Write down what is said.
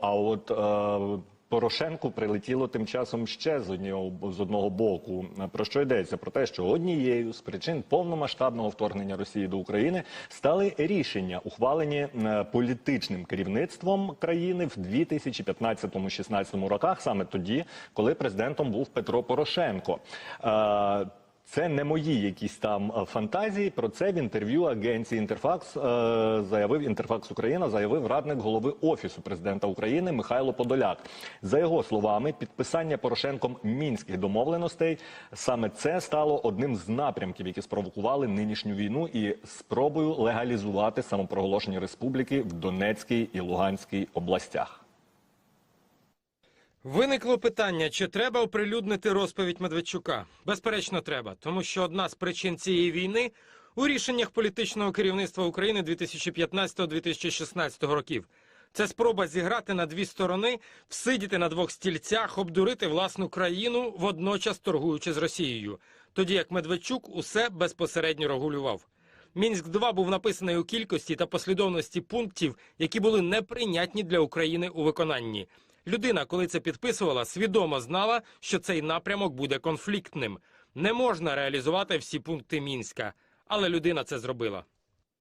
А от е, Порошенку прилетіло тим часом ще з одного з одного боку. Про що йдеться? Про те, що однією з причин повномасштабного вторгнення Росії до України стали рішення, ухвалені е, політичним керівництвом країни в 2015-16 роках, саме тоді, коли президентом був Петро Порошенко. Е, це не мої якісь там е, фантазії. Про це в інтерв'ю агенції Інтерфакс е, заявив Інтерфакс Україна, заявив радник голови офісу президента України Михайло Подоляк. За його словами, підписання Порошенком мінських домовленостей саме це стало одним з напрямків, які спровокували нинішню війну і спробою легалізувати самопроголошені республіки в Донецькій і Луганській областях. Виникло питання, чи треба оприлюднити розповідь Медведчука. Безперечно, треба, тому що одна з причин цієї війни у рішеннях політичного керівництва України 2015-2016 років. Це спроба зіграти на дві сторони, всидіти на двох стільцях, обдурити власну країну, водночас торгуючи з Росією. Тоді як Медведчук усе безпосередньо регулював. Мінськ 2 був написаний у кількості та послідовності пунктів, які були неприйнятні для України у виконанні. Людина, коли це підписувала, свідомо знала, що цей напрямок буде конфліктним. Не можна реалізувати всі пункти мінська, але людина це зробила.